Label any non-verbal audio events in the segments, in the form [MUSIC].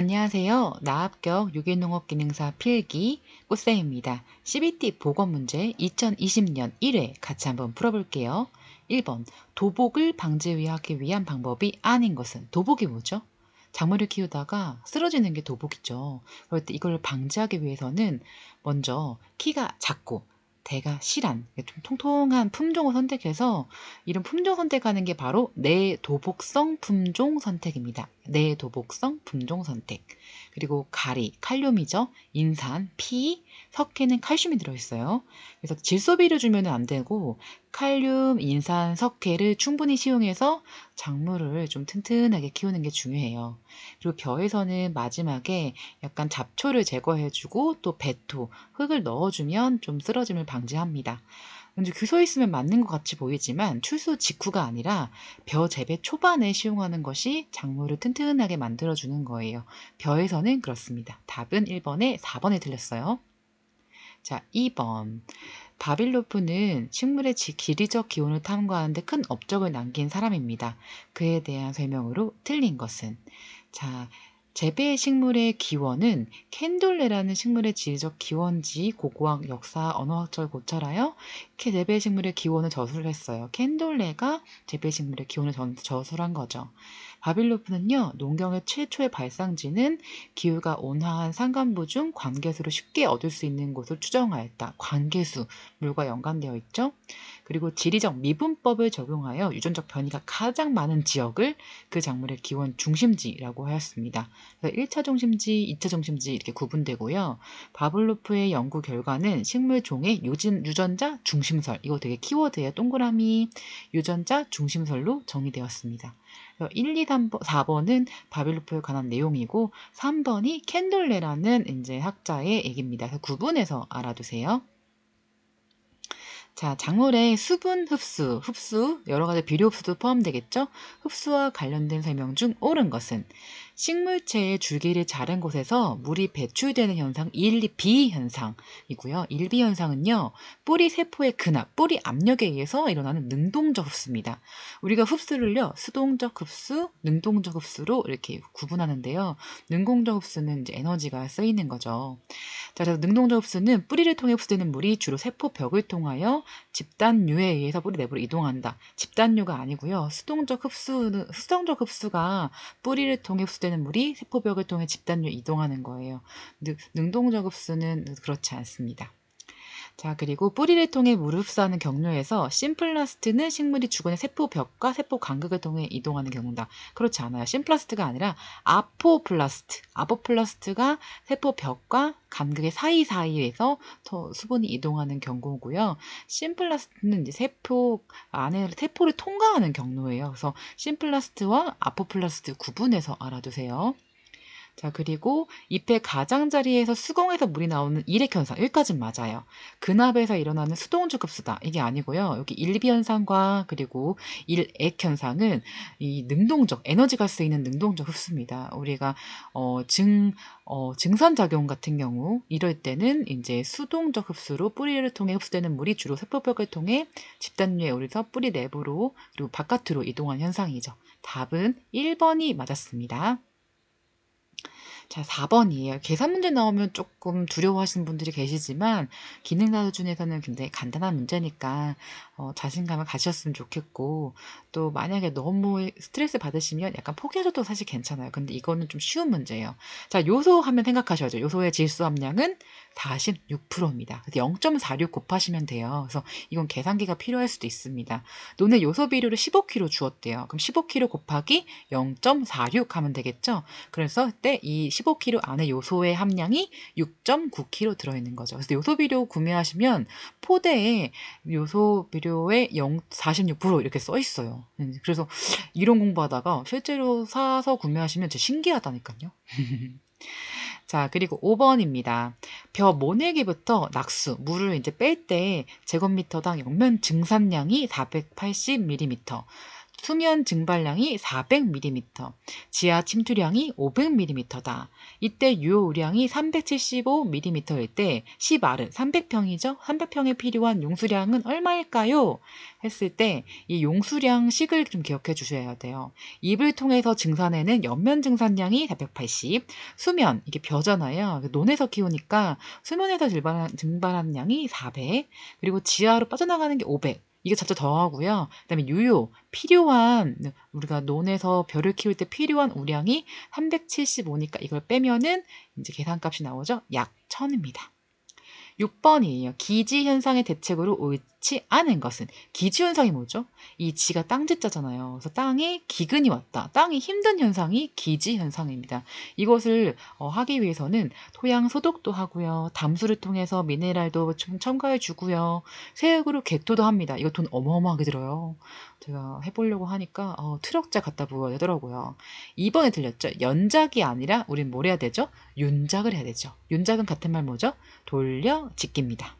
안녕하세요. 나합격 유기농업기능사 필기 꽃쌤입니다. CBT 보건문제 2020년 1회 같이 한번 풀어볼게요. 1번 도복을 방지하기 위한 방법이 아닌 것은 도복이 뭐죠? 작물을 키우다가 쓰러지는 게 도복이죠. 그럴 때 이걸 방지하기 위해서는 먼저 키가 작고 대가 실한 좀 통통한 품종을 선택해서 이런 품종 선택하는 게 바로 내 도복성 품종 선택입니다. 내 도복성 품종 선택. 그리고 가리, 칼륨이죠. 인산, 피, 석회는 칼슘이 들어있어요. 그래서 질소비를 주면 안 되고 칼륨, 인산, 석회를 충분히 시용해서 작물을 좀 튼튼하게 키우는 게 중요해요. 그리고 벼에서는 마지막에 약간 잡초를 제거해주고 또 배토, 흙을 넣어주면 좀 쓰러짐을 방지합니다. 근데 규서 있으면 맞는 것 같이 보이지만 출소 직후가 아니라 벼 재배 초반에 시용하는 것이 작물을 튼튼하게 만들어주는 거예요. 벼에서는 그렇습니다. 답은 1번에 4번에 틀렸어요. 자, 2번. 바빌로프는 식물의 지리적 기원을 탐구하는데 큰 업적을 남긴 사람입니다. 그에 대한 설명으로 틀린 것은 자, 재배 식물의 기원은 캔돌레라는 식물의 지리적 기원지, 고고학, 역사, 언어학적을 고찰하여 재배 식물의 기원을 저술을 했어요. 캔돌레가 재배 식물의 기원을 저술한 거죠. 바빌로프는요, 농경의 최초의 발상지는 기후가 온화한 산간부 중 관계수를 쉽게 얻을 수 있는 곳을 추정하였다. 관계수, 물과 연관되어 있죠. 그리고 지리적 미분법을 적용하여 유전적 변이가 가장 많은 지역을 그 작물의 기원 중심지라고 하였습니다. 그래서 1차 중심지, 2차 중심지 이렇게 구분되고요. 바블로프의 연구 결과는 식물 종의 유진, 유전자 중심설, 이거 되게 키워드예요. 동그라미 유전자 중심설로 정의되었습니다. 1, 2, 3, 4번은 바빌로프에 관한 내용이고 3번이 캔돌레라는 이제 학자의 얘기입니다. 그래서 구분해서 알아두세요. 자, 작물의 수분 흡수, 흡수, 여러 가지 비료 흡수도 포함되겠죠? 흡수와 관련된 설명 중 옳은 것은 식물체의 줄기를 자른 곳에서 물이 배출되는 현상 1, 2B 현상이고요. 1B 현상은요. 뿌리 세포의 근압, 뿌리 압력에 의해서 일어나는 능동적 흡수입니다. 우리가 흡수를요. 수동적 흡수, 능동적 흡수로 이렇게 구분하는데요. 능동적 흡수는 이제 에너지가 쓰이는 거죠. 자, 그래서 능동적 흡수는 뿌리를 통해 흡수되는 물이 주로 세포 벽을 통하여 집단류에 의해서 뿌리 내부로 이동한다. 집단류가 아니고요. 수동적 흡수는 수동적 흡수가 뿌리를 통해 흡수되는 흡수되는 물이 세포벽을 통해 집단으로 이동하는 거예요. 능동적 흡수는 그렇지 않습니다. 자, 그리고 뿌리를 통해 흡수하는 경로에서 심플라스트는 식물이 주근의 세포 벽과 세포 간극을 통해 이동하는 경우다. 그렇지 않아요. 심플라스트가 아니라 아포플라스트. 아포플라스트가 세포 벽과 간극의 사이사이에서 더 수분이 이동하는 경우고요. 심플라스트는 이제 세포 안에 세포를 통과하는 경로예요. 그래서 심플라스트와 아포플라스트 구분해서 알아두세요. 자, 그리고 잎의 가장자리에서 수공에서 물이 나오는 일액 현상. 여기까진 맞아요. 근압에서 일어나는 수동적 흡수다. 이게 아니고요. 여기 일비 현상과 그리고 일액 현상은 이 능동적, 에너지가 쓰이는 능동적 흡수입니다. 우리가, 어, 증, 어, 증산작용 같은 경우, 이럴 때는 이제 수동적 흡수로 뿌리를 통해 흡수되는 물이 주로 세포벽을 통해 집단류에 오르서 뿌리 내부로 그리고 바깥으로 이동한 현상이죠. 답은 1번이 맞았습니다. 자, 4번이에요. 계산 문제 나오면 조금 두려워하시는 분들이 계시지만 기능사 수준에서는 굉장히 간단한 문제니까 어, 자신감을 가지셨으면 좋겠고 또 만약에 너무 스트레스 받으시면 약간 포기하셔도 사실 괜찮아요. 근데 이거는 좀 쉬운 문제예요. 자, 요소 하면 생각하셔야죠. 요소의 질소 함량은 46%입니다. 그래서 0.46 곱하시면 돼요. 그래서 이건 계산기가 필요할 수도 있습니다. 논의 요소 비료를 15kg 주었대요. 그럼 15kg 곱하기 0.46 하면 되겠죠? 그래서 그때 이 15kg 안에 요소의 함량이 6.9kg 들어있는 거죠. 그래서 요소 비료 구매하시면 포대에 요소 비료 의 0, 46% 이렇게 써 있어요. 음, 그래서 이런 공부하다가 실제로 사서 구매하시면 진짜 신기하다니까요. [LAUGHS] 자, 그리고 5번입니다. 벼 모내기부터 낙수, 물을 이제 뺄 때 제곱미터당 영면 증산량이 480mm. 수면 증발량이 400mm, 지하 침투량이 500mm다. 이때 유효우량이 375mm일 때 10R은 300평이죠? 300평에 필요한 용수량은 얼마일까요? 했을 때 이 용수량식을 좀 기억해 주셔야 돼요. 입을 통해서 증산에는 연면 증산량이 480, 수면, 이게 벼잖아요. 논에서 키우니까 수면에서 증발한, 증발한 양이 400, 그리고 지하로 빠져나가는 게 500. 이게 자체 더하고요. 그다음에 유효 필요한 우리가 논에서 벼를 키울 때 필요한 우량이 375니까 이걸 빼면은 이제 계산값이 나오죠. 약 1000입니다. 6번이에요. 기지 현상의 대책으로 옳지 않은 것은 기지 현상이 뭐죠? 이 지가 땅지자잖아요. 그래서 땅에 기근이 왔다. 땅이 힘든 현상이 기지 현상입니다. 이것을 어, 하기 위해서는 토양 소독도 하고요. 담수를 통해서 미네랄도 좀 첨가해 주고요. 세액으로 개토도 합니다. 이거 돈 어마어마하게 들어요. 제가 해보려고 하니까 어, 트럭자 갖다 부어야 되더라고요. 2번에 들렸죠. 연작이 아니라 우린 뭘 해야 되죠? 윤작을 해야 되죠. 윤작은 같은 말 뭐죠? 돌려 짓기입니다.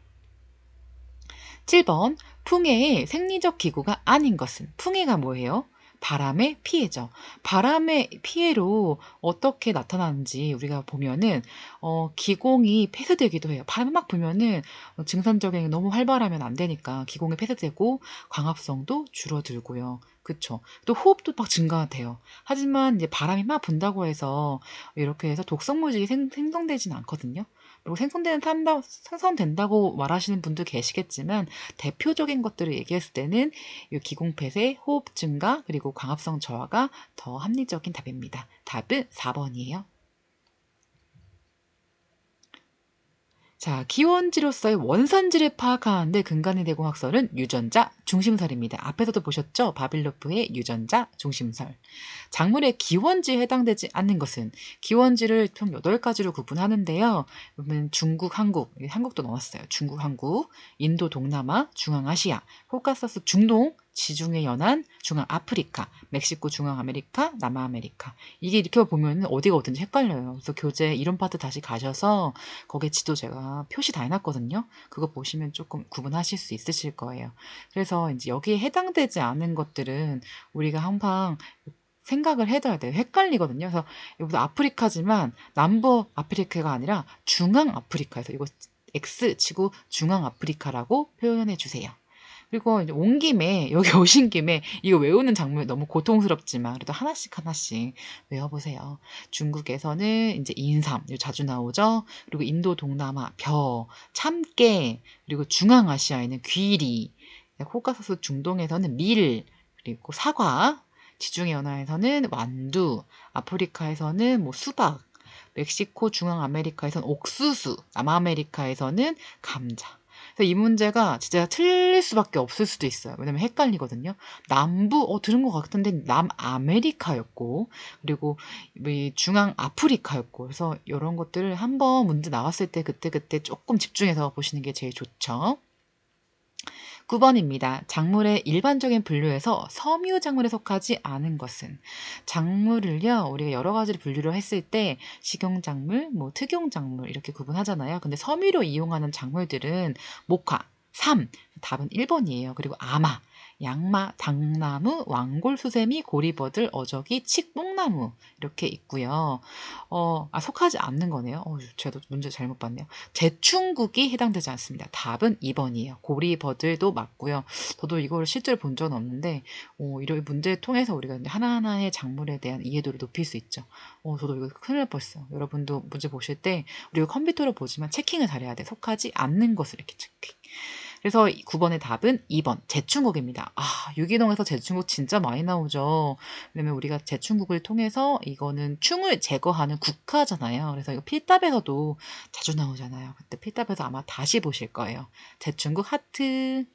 7번 풍해의 생리적 기구가 아닌 것은 풍해가 뭐예요? 바람의 피해죠. 바람의 피해로 어떻게 나타나는지 우리가 보면은 어, 기공이 폐쇄되기도 해요. 바람 막 불면은 증산적인 너무 활발하면 안 되니까 기공이 폐쇄되고 광합성도 줄어들고요. 그쵸. 또 호흡도 막 증가돼요. 하지만 이제 바람이 막 분다고 해서 이렇게 해서 독성 물질이 생, 생성되지는 않거든요. 그리고 생성되는 탄다, 생성된다고 말하시는 분도 계시겠지만 대표적인 것들을 얘기했을 때는 기공폐쇄, 호흡 증가, 그리고 광합성 저하가 더 합리적인 답입니다. 답은 4번이에요. 자, 기원지로서의 원산지를 파악하는데 근간이 되고 학설은 유전자 중심설입니다. 앞에서도 보셨죠? 바빌로프의 유전자 중심설. 작물의 기원지에 해당되지 않는 것은 기원지를 총 8가지로 구분하는데요. 그러면 중국, 한국, 한국도 넣었어요. 중국, 한국, 인도, 동남아, 중앙아시아, 코카서스, 중동, 지중해 연안, 중앙 아프리카, 멕시코, 중앙 아메리카, 남아아메리카. 이게 이렇게 보면 어디가 어딘지 헷갈려요. 그래서 교재 이론 파트 다시 가셔서 거기에 지도 제가 표시 다 해놨거든요. 그거 보시면 조금 구분하실 수 있으실 거예요. 그래서 이제 여기에 해당되지 않은 것들은 우리가 항상 생각을 해둬야 돼요. 헷갈리거든요. 그래서 여기도 아프리카지만 남부 아프리카가 아니라 중앙 아프리카에서 이거 X 치고 중앙 아프리카라고 표현해 주세요. 그리고 이제 온 김에 [LAUGHS] 여기 오신 김에 이거 외우는 작물 너무 고통스럽지만 그래도 하나씩 하나씩 외워보세요. 중국에서는 이제 인삼 자주 나오죠. 그리고 인도 동남아 벼, 참깨 그리고 중앙아시아에는 귀리, 코카소스 중동에서는 밀 그리고 사과, 지중해 연화에서는 완두, 아프리카에서는 뭐 수박, 멕시코 중앙아메리카에서는 옥수수, 남아메리카에서는 감자. 이 문제가 진짜 틀릴 수밖에 없을 수도 있어요. 왜냐면 헷갈리거든요. 남부, 어, 들은 것 같은데 남아메리카였고, 그리고 중앙 아프리카였고, 그래서 이런 것들을 한번 문제 나왔을 때 그때그때 조금 집중해서 보시는 게 제일 좋죠. 9번입니다. 작물의 일반적인 분류에서 섬유 작물에 속하지 않은 것은 작물을요 우리가 여러 가지를 분류를 했을 때 식용 작물, 뭐 특용 작물 이렇게 구분하잖아요. 근데 섬유로 이용하는 작물들은 목화, 삼 답은 1번이에요. 그리고 아마 양마, 당나무, 왕골, 수세미, 고리버들, 어저기, 칡뽕나무 이렇게 있고요. 어, 아 속하지 않는 거네요. 어, 제가 문제 잘못 봤네요. 제충국이 해당되지 않습니다. 답은 2번이에요. 고리버들도 맞고요. 저도 이걸 실제로 본 적은 없는데 어, 이런 문제를 통해서 우리가 하나하나의 작물에 대한 이해도를 높일 수 있죠. 어, 저도 이거 큰일 날 뻔했어요. 여러분도 문제 보실 때 우리가 컴퓨터로 보지만 체킹을 잘해야 돼. 속하지 않는 것을 이렇게 체킹. 그래서 9번의 답은 2번 제충국입니다. 아 유기농에서 제충국 진짜 많이 나오죠. 왜냐면 우리가 제충국을 통해서 이거는 충을 제거하는 국화잖아요. 그래서 이거 필답에서도 자주 나오잖아요. 그때 필답에서 아마 다시 보실 거예요. 제충국 하트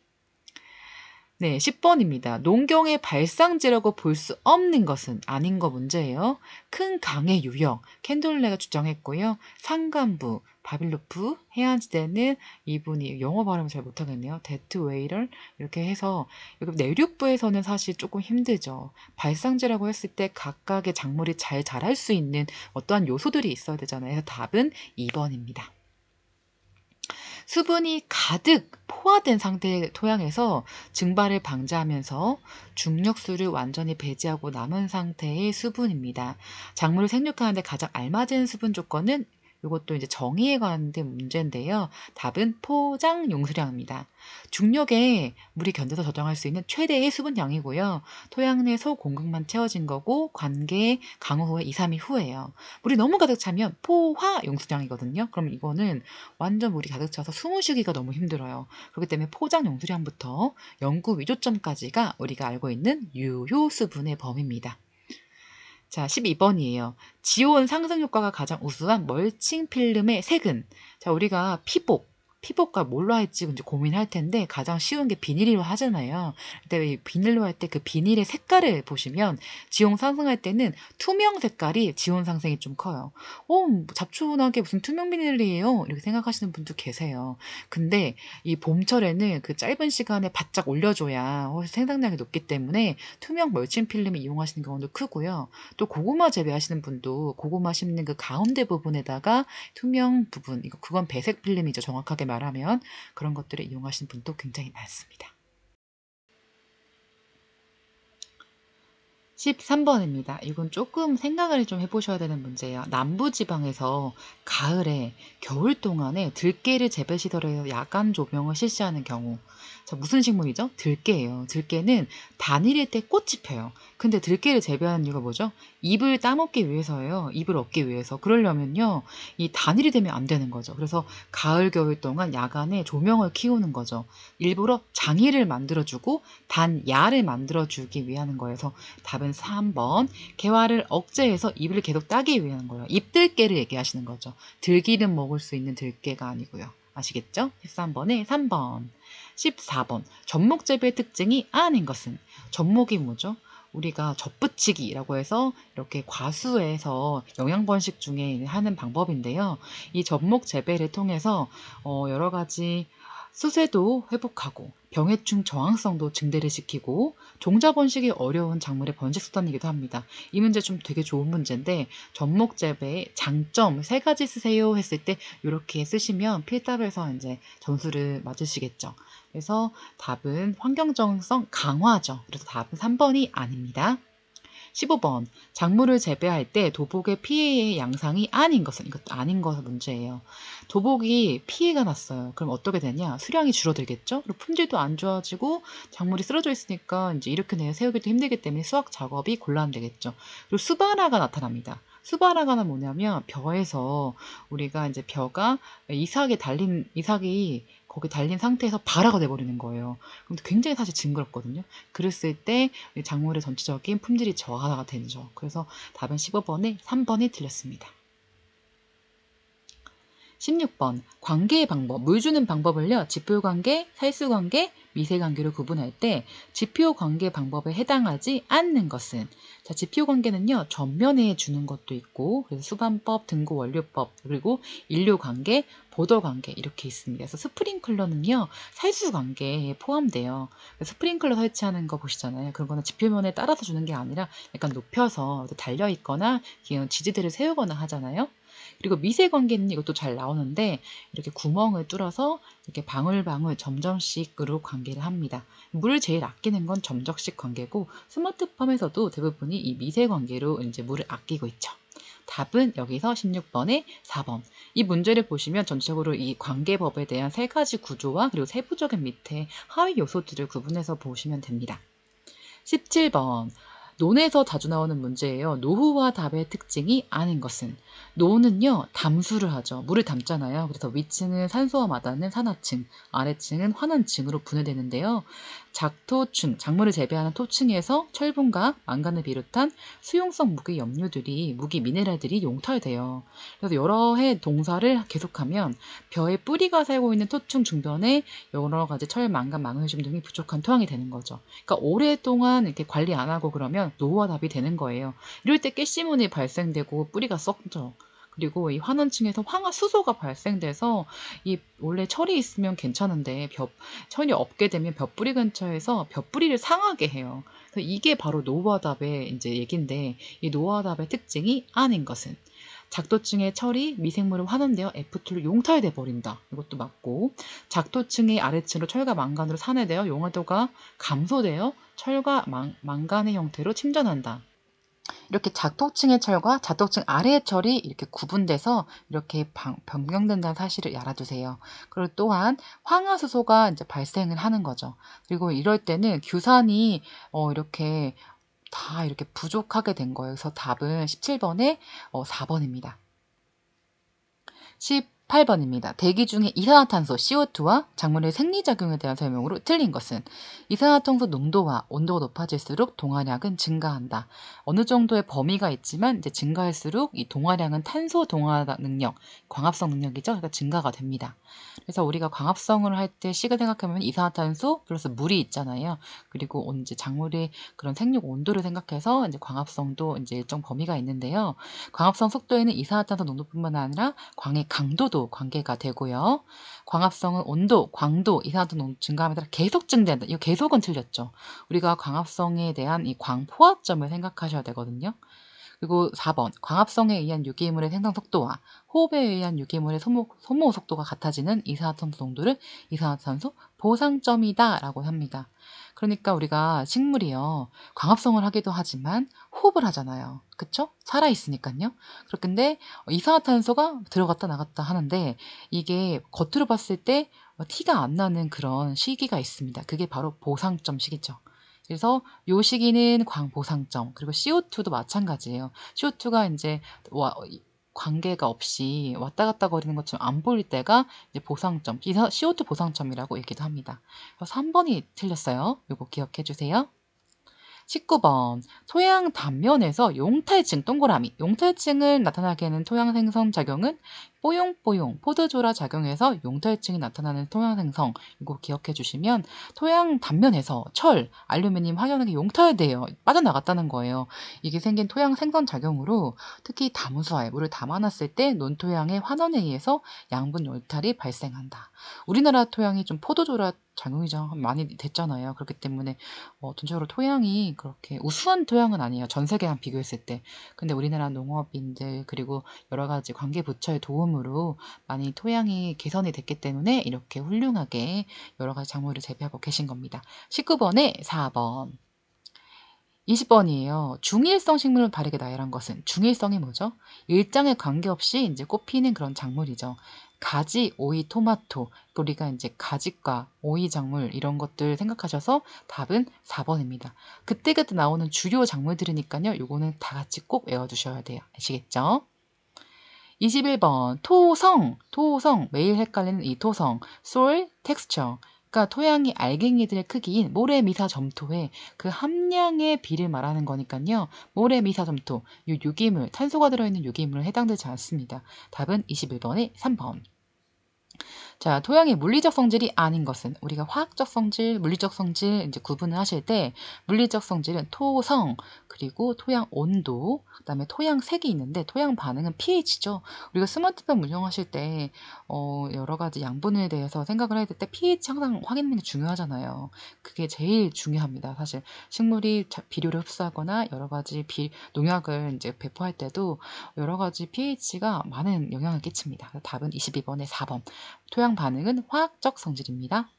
네, 10번입니다. 농경의 발상지라고 볼 수 없는 것은 아닌 거 문제예요. 큰 강의 유형, 캔돌레가 주장했고요. 산간부, 바빌로프, 해안지대는 이분이 영어 발음을 잘 못하겠네요. 데트 웨이럴 이렇게 해서 내륙부에서는 사실 조금 힘들죠. 발상지라고 했을 때 각각의 작물이 잘 자랄 수 있는 어떠한 요소들이 있어야 되잖아요. 답은 2번입니다. 수분이 가득 포화된 상태의 토양에서 증발을 방지하면서 중력수를 완전히 배제하고 남은 상태의 수분입니다. 작물을 생육하는데 가장 알맞은 수분 조건은 이것도 이제 정의에 관된 문제인데요. 답은 포장 용수량입니다. 중력에 물이 견뎌서 저장할 수 있는 최대의 수분량이고요. 토양 내 소공급만 채워진 거고 관계 강우 후에 2, 3일 후에요. 물이 너무 가득 차면 포화 용수량이거든요. 그럼 이거는 완전 물이 가득 차서 숨을 쉬기가 너무 힘들어요. 그렇기 때문에 포장 용수량부터 연구 위조점까지가 우리가 알고 있는 유효 수분의 범위입니다. 자, 12번이에요. 지온 상승 효과가 가장 우수한 멀칭 필름의 색은 자, 우리가 피복 피복과 뭘로 할지 이제 고민할 텐데 가장 쉬운 게 비닐로 하잖아요. 근데 비닐로 할 때 그 비닐의 색깔을 보시면 지온 상승할 때는 투명 색깔이 지온 상승이 좀 커요. 어, 잡초나게 무슨 투명 비닐이에요? 이렇게 생각하시는 분도 계세요. 근데 이 봄철에는 그 짧은 시간에 바짝 올려줘야 생산량이 높기 때문에 투명 멀칭 필름을 이용하시는 경우도 크고요. 또 고구마 재배하시는 분도 고구마 심는 그 가운데 부분에다가 투명 부분, 이거 그건 배색 필름이죠. 정확하게 말 말하면 그런 것들을 이용하시는 분도 굉장히 많습니다. 13번입니다. 이건 조금 생각을 좀 해보셔야 되는 문제예요. 남부지방에서 가을에, 겨울 동안에 들깨를 재배시설에서 야간 조명을 실시하는 경우 자, 무슨 식물이죠? 들깨예요. 들깨는 단일일 때 꽃이 펴요. 근데 들깨를 재배하는 이유가 뭐죠? 잎을 따먹기 위해서예요. 잎을 얻기 위해서. 그러려면요. 이 단일이 되면 안 되는 거죠. 그래서 가을, 겨울 동안 야간에 조명을 키우는 거죠. 일부러 장의를 만들어주고 단야를 만들어주기 위한 거여서 답은 3번. 개화를 억제해서 잎을 계속 따기 위한 거예요. 잎들깨를 얘기하시는 거죠. 들기름 먹을 수 있는 들깨가 아니고요. 아시겠죠? 13번에 3번. 14번. 접목재배의 특징이 아닌 것은 접목이 뭐죠? 우리가 접붙이기라고 해서 이렇게 과수에서 영양 번식 중에 하는 방법인데요. 이 접목 재배를 통해서 어 여러 가지 수세도 회복하고 병해충 저항성도 증대를 시키고 종자 번식이 어려운 작물의 번식 수단이기도 합니다. 이 문제 좀 되게 좋은 문제인데 접목 재배의 장점 세 가지 쓰세요 했을 때 이렇게 쓰시면 필답에서 이제 점수를 맞으시겠죠. 그래서 답은 환경정성 강화죠. 그래서 답은 3번이 아닙니다. 15번 작물을 재배할 때 도복의 피해의 양상이 아닌 것은 이것도 아닌 것은 문제예요. 도복이 피해가 났어요. 그럼 어떻게 되냐? 수량이 줄어들겠죠? 그리고 품질도 안 좋아지고 작물이 쓰러져 있으니까 이제 이렇게 내어 세우기도 힘들기 때문에 수확 작업이 곤란되겠죠. 그리고 수바라가 나타납니다. 수바라가는 뭐냐면 벼에서 우리가 이제 벼가 이삭에 달린 이삭이 거기 달린 상태에서 발화가 돼버리는 거예요. 그럼 굉장히 사실 징그럽거든요. 그랬을 때 작물의 전체적인 품질이 저하가 되죠. 그래서 답은 15번에 3번이 틀렸습니다. 16번 관계의 방법, 물 주는 방법을요. 지표 관계, 살수 관계, 미세 관계로 구분할 때 지표 관계 방법에 해당하지 않는 것은 자, 지표 관계는요. 전면에 주는 것도 있고 그래서 수반법, 등고 원료법, 그리고 인류 관계, 보도 관계 이렇게 있습니다. 그래서 스프링클러는요. 살수 관계에 포함돼요. 스프링클러 설치하는 거 보시잖아요. 그런 거는 지표면에 따라서 주는 게 아니라 약간 높여서 달려 있거나 지지대를 세우거나 하잖아요. 그리고 미세 관계는 이것도 잘 나오는데 이렇게 구멍을 뚫어서 이렇게 방울방울 점점씩으로 관계를 합니다. 물을 제일 아끼는 건 점적식 관계고 스마트팜에서도 대부분이 이 미세 관계로 이제 물을 아끼고 있죠. 답은 여기서 16번에 4번. 이 문제를 보시면 전체적으로 이 관계법에 대한 세 가지 구조와 그리고 세부적인 밑에 하위 요소들을 구분해서 보시면 됩니다. 17번. 논에서 자주 나오는 문제예요. 노후와 답의 특징이 아닌 것은 노는요 담수를 하죠. 물을 담잖아요. 그래서 위층은 산소와 마다는 산화층, 아래층은 환원층으로 분해되는데요. 작토층, 작물을 재배하는 토층에서 철분과 망간을 비롯한 수용성 무기 염료들이 무기 미네랄들이 용탈돼요. 그래서 여러 해 동사를 계속하면 벼의 뿌리가 살고 있는 토층 중변에 여러 가지 철, 망간, 망을슘 등이 부족한 토양이 되는 거죠. 그러니까 오랫동안 이렇게 관리 안 하고 그러면 되면 노후화 답이 되는 거예요. 이럴 때 깨시문이 발생되고 뿌리가 썩죠. 그리고 이 환원층에서 황화 수소가 발생돼서 이 원래 철이 있으면 괜찮은데 벼, 철이 없게 되면 벼뿌리 근처에서 벼뿌리를 상하게 해요. 그래서 이게 바로 노화답의 이제 얘긴데 이 노화답의 특징이 아닌 것은 작도층의 철이 미생물로 환원되어 F2로 용탈돼 버린다. 이것도 맞고 작도층의 아래층으로 철과 망간으로 산해되어 용화도가 감소되어 철과 망, 망간의 형태로 침전한다. 이렇게 작도층의 철과 작도층 아래의 철이 이렇게 구분돼서 이렇게 방, 변경된다는 사실을 알아두세요. 그리고 또한 황화수소가 이제 발생을 하는 거죠. 그리고 이럴 때는 규산이 어, 이렇게 다 이렇게 부족하게 된 거예요. 그래서 답은 17번에 어, 4번입니다. 10 8번입니다. 대기 중에 이산화탄소 CO2와 작물의 생리작용에 대한 설명으로 틀린 것은 이산화탄소 농도와 온도가 높아질수록 동화량은 증가한다. 어느 정도의 범위가 있지만 이제 증가할수록 이 동화량은 탄소 동화 능력, 광합성 능력이죠. 그러니까 증가가 됩니다. 그래서 우리가 광합성을 할때 식을 생각하면 이산화탄소 플러스 물이 있잖아요. 그리고 이제 작물의 그런 생육 온도를 생각해서 이제 광합성도 이제 일정 범위가 있는데요. 광합성 속도에는 이산화탄소 농도뿐만 아니라 광의 강도도 관계가 되고요. 광합성은 온도, 광도, 이산화탄소 증가함에 따라 계속 증대한다. 이 계속은 틀렸죠. 우리가 광합성에 대한 이 광포화점을 생각하셔야 되거든요. 그리고 4번 광합성에 의한 유기물의 생성 속도와 호흡에 의한 유기물의 소모, 소모 속도가 같아지는 이산화탄소 농도를 이산화탄소 보상점이다 라고 합니다. 그러니까 우리가 식물이요 광합성을 하기도 하지만 호흡을 하잖아요. 그쵸? 살아있으니까요. 그런데 이산화탄소가 들어갔다 나갔다 하는데 이게 겉으로 봤을 때 티가 안 나는 그런 시기가 있습니다. 그게 바로 보상점 시기죠. 그래서 요 시기는 광보상점 그리고 CO2도 마찬가지예요. CO2가 이제 와, 관계가 없이 왔다 갔다 거리는 것처럼 안 보일 때가 이제 보상점, CO2 보상점이라고 얘기도 합니다. 3번이 틀렸어요. 요거 기억해 주세요. 19번 토양 단면에서 용탈층 동그라미 용탈층을 나타나게 하는 토양 생성 작용은 뽀용뽀용 포드조라 작용해서 용탈층이 나타나는 토양 생성 이거 기억해 주시면 토양 단면에서 철, 알루미늄, 황연액이 용탈돼요. 빠져나갔다는 거예요. 이게 생긴 토양 생성 작용으로 특히 다무수화에 물을 담아놨을 때 논토양의 환원에 의해서 양분 열탈이 발생한다. 우리나라 토양이 좀 포도조라 작용이 좀 많이 됐잖아요. 그렇기 때문에 어, 전체적으로 토양이 그렇게 우수한 토양은 아니에요. 전 세계랑 비교했을 때. 근데 우리나라 농업인들 그리고 여러 가지 관계 부처의 도움 도움으로 많이 토양이 개선이 됐기 때문에 이렇게 훌륭하게 여러 가지 작물을 재배하고 계신 겁니다. 19번에 4번. 20번이에요. 중일성 식물을 바르게 나열한 것은 중일성이 뭐죠? 일장에 관계없이 이제 꽃피는 그런 작물이죠. 가지, 오이, 토마토. 우리가 이제 가지과 오이 작물 이런 것들 생각하셔서 답은 4번입니다. 그때그때 나오는 주요 작물들이니까요. 요거는 다 같이 꼭 외워두셔야 돼요. 아시겠죠? 21번 토성, 토성 매일 헷갈리는 이 토성 soil texture 그러니까 토양이 알갱이들의 크기인 모래미사 점토의 그 함량의 비를 말하는 거니까요. 모래미사 점토, 이 유기물, 탄소가 들어있는 유기물은 해당되지 않습니다. 답은 21번의 3번. 자, 토양의 물리적 성질이 아닌 것은 우리가 화학적 성질, 물리적 성질 이제 구분을 하실 때 물리적 성질은 토성, 그리고 토양 온도, 그다음에 토양 색이 있는데 토양 반응은 pH죠. 우리가 스마트폰 운영하실 때 어, 여러 가지 양분에 대해서 생각을 할때 pH 항상 확인하는 게 중요하잖아요. 그게 제일 중요합니다. 사실 식물이 비료를 흡수하거나 여러 가지 비, 농약을 이제 배포할 때도 여러 가지 pH가 많은 영향을 끼칩니다. 답은 22번에 4번. 토양 반응은 화학적 성질입니다.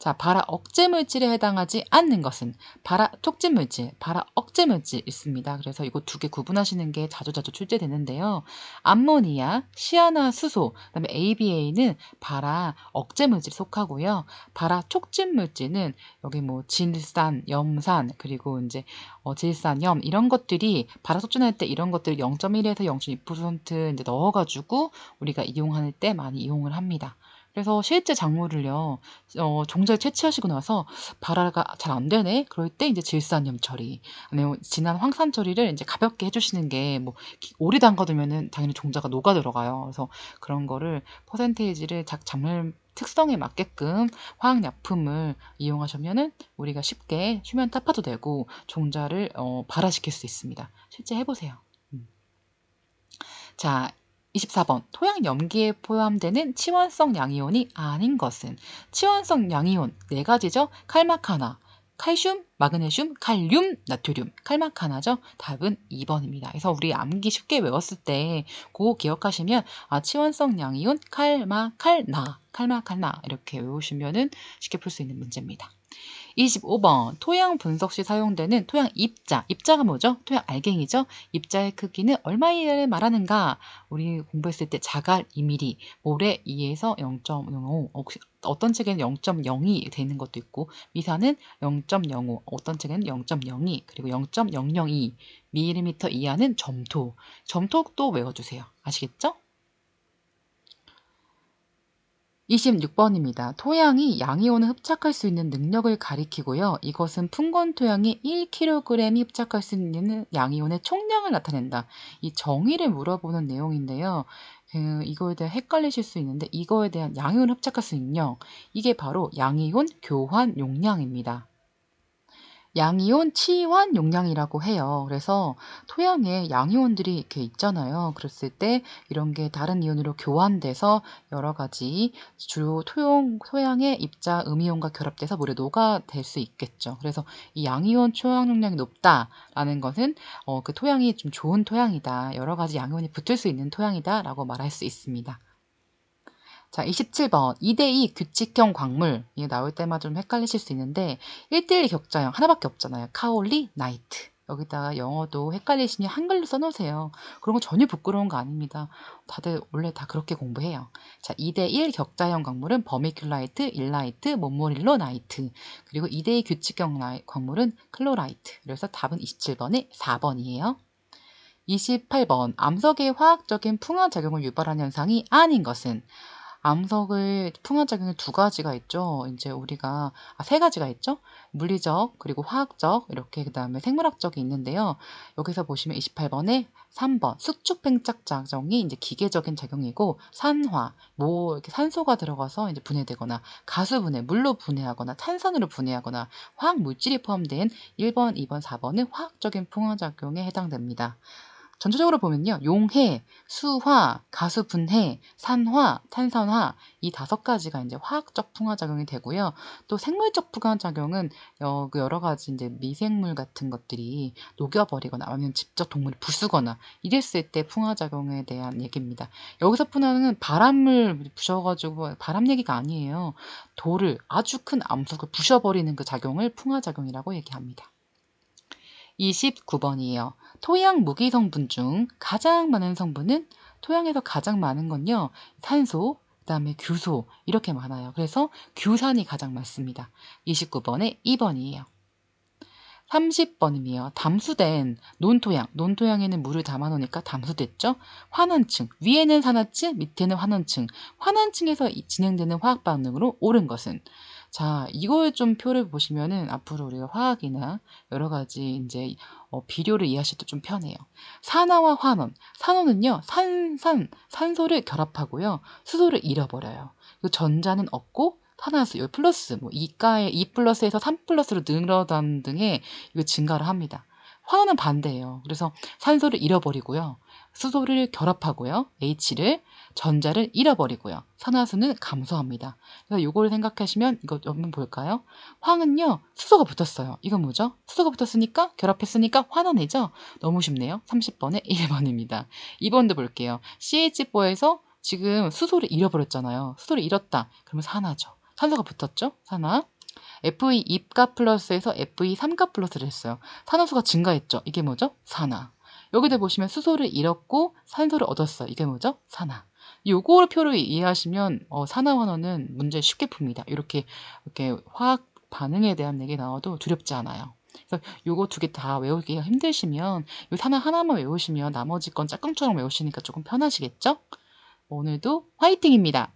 자, 발화 억제 물질에 해당하지 않는 것은 발화 촉진 물질, 발화 억제 물질 있습니다. 그래서 이거 두 개 구분하시는 게 자주자주 출제되는데요. 암모니아, 시아나수소, 그다음에 ABA는 발화 억제 물질 속하고요. 발화 촉진 물질은 여기 뭐 질산, 염산, 그리고 이제 어, 질산, 염 이런 것들이 발화 촉진할 때 이런 것들 0.1에서 0.2% 이제 넣어가지고 우리가 이용할 때 많이 이용을 합니다. 그래서 실제 작물을요, 어, 종자를 채취하시고 나서 발화가 잘 안 되네? 그럴 때 이제 질산염 처리, 아니면 진한 황산 처리를 이제 가볍게 해 주시는 게, 뭐, 오래 담가 두면은 당연히 종자가 녹아 들어가요. 그래서 그런 거를 퍼센테이지를 작, 작물 특성에 맞게끔 화학약품을 이용하시면은 우리가 쉽게 수면 타파도 되고 종자를 어, 발화시킬 수 있습니다. 실제 해 보세요. 음. 자, 24번 토양 염기에 포함되는 치원성 양이온이 아닌 것은 치원성 양이온 네 가지죠. 칼마카나, 칼슘, 마그네슘, 칼륨, 나트륨, 칼마카나죠? 답은 2번입니다. 그래서 우리 암기 쉽게 외웠을 때 그거 기억하시면 아, 치원성 양이온, 칼마, 칼나, 칼마, 칼나 이렇게 외우시면은 쉽게 풀 수 있는 문제입니다. 25번 토양 분석 시 사용되는 토양 입자. 입자가 뭐죠? 토양 알갱이죠? 입자의 크기는 얼마를 말하는가? 우리 공부했을 때 자갈 2mm, 모래 2에서 0.05, 어떤 책에는 0.02 되는 것도 있고 미사는 0.05, 어떤 책에는 0.02, 그리고 0.002 mm 이하는 점토. 점토도 외워주세요. 아시겠죠? 26번입니다. 토양이 양이온을 흡착할 수 있는 능력을 가리키고요. 이것은 풍건 토양이 1kg이 흡착할 수 있는 양이온의 총량을 나타낸다. 이 정의를 물어보는 내용인데요. 그, 이거에 대해 헷갈리실 수 있는데 이거에 대한 양이온 흡착할 수 있는 력 이게 바로 양이온 교환 용량입니다. 양이온 치환 용량이라고 해요. 그래서 토양에 양이온들이 이렇게 있잖아요. 그랬을 때 이런 게 다른 이온으로 교환돼서 여러 가지 주로 토용, 토양의 입자 음이온과 결합돼서 물에 녹아될 수 있겠죠. 그래서 이 양이온 초양 용량이 높다라는 것은 어, 그 토양이 좀 좋은 토양이다. 여러 가지 양이온이 붙을 수 있는 토양이다라고 말할 수 있습니다. 자, 27번. 2대2 규칙형 광물. 이게 나올 때마다 좀 헷갈리실 수 있는데, 1대1 격자형 하나밖에 없잖아요. 카올리, 나이트. 여기다가 영어도 헷갈리시니 한글로 써놓으세요. 그런 거 전혀 부끄러운 거 아닙니다. 다들 원래 다 그렇게 공부해요. 자, 2대1 격자형 광물은 버미큘라이트, 일라이트, 몬모릴로 나이트. 그리고 2대2 규칙형 광물은 클로라이트. 그래서 답은 27번에 4번이에요. 28번. 암석의 화학적인 풍화작용을 유발하는 현상이 아닌 것은 암석의 풍화 작용이 두 가지가 있죠. 이제 우리가 아, 세 가지가 있죠. 물리적 그리고 화학적 이렇게 그다음에 생물학적이 있는데요. 여기서 보시면 28번에 3번 수축 팽착 작용이 이제 기계적인 작용이고 산화 뭐 이렇게 산소가 들어가서 이제 분해되거나 가수 분해 물로 분해하거나 탄산으로 분해하거나 화학 물질이 포함된 1번, 2번, 4번은 화학적인 풍화 작용에 해당됩니다. 전체적으로 보면요. 용해, 수화, 가수 분해, 산화, 탄산화 이 다섯 가지가 이제 화학적 풍화 작용이 되고요. 또 생물적 풍화 작용은 그 여러 가지 이제 미생물 같은 것들이 녹여버리거나 아니면 직접 동물이 부수거나 이랬을 때 풍화 작용에 대한 얘기입니다. 여기서 풍화는 바람을 부셔가지고 바람 얘기가 아니에요. 돌을 아주 큰 암석을 부셔버리는 그 작용을 풍화 작용이라고 얘기합니다. 29번이에요. 토양 무기 성분 중 가장 많은 성분은 토양에서 가장 많은 건요. 산소, 그다음에 규소 이렇게 많아요. 그래서 규산이 가장 많습니다. 29번에 2번이에요. 30번이며 담수된 논토양, 논토양에는 물을 담아놓으니까 담수됐죠. 환원층, 위에는 산화층, 밑에는 환원층. 환원층에서 진행되는 화학 반응으로 오른 것은 자, 이거에 좀 표를 보시면은 앞으로 우리가 화학이나 여러 가지 이제 어, 비료를 이해하실 때 좀 편해요. 산화와 환원. 산화는요, 산, 산, 산소를 결합하고요, 수소를 잃어버려요. 그 전자는 없고, 산화수, 여기 플러스, 뭐, 2가에 2 플러스에서 3 플러스로 늘어난 등의 이거 증가를 합니다. 환원은 반대예요. 그래서 산소를 잃어버리고요. 수소를 결합하고요. H를 전자를 잃어버리고요. 산화수는 감소합니다. 그래서 이걸 생각하시면 이거 한번 볼까요? 황은요. 수소가 붙었어요. 이건 뭐죠? 수소가 붙었으니까 결합했으니까 환원이죠. 너무 쉽네요. 30번에 1번입니다. [LAUGHS] 2번도 볼게요. CH4에서 지금 수소를 잃어버렸잖아요. 수소를 잃었다. 그러면 산화죠. 산소가 붙었죠? 산화. FE 2가 플러스에서 FE 3가 플러스를 했어요. 산화수가 증가했죠. 이게 뭐죠? 산화. 여기도 보시면 수소를 잃었고 산소를 얻었어요. 이게 뭐죠? 산화. 요거 표를 이해하시면 어, 산화환원은 문제 쉽게 풉니다. 이렇게 이렇게 화학 반응에 대한 얘기 나와도 두렵지 않아요. 그래서 요거 두 개 다 외우기가 힘드시면 요 산화 하나만 외우시면 나머지 건 짝꿍처럼 외우시니까 조금 편하시겠죠? 오늘도 화이팅입니다.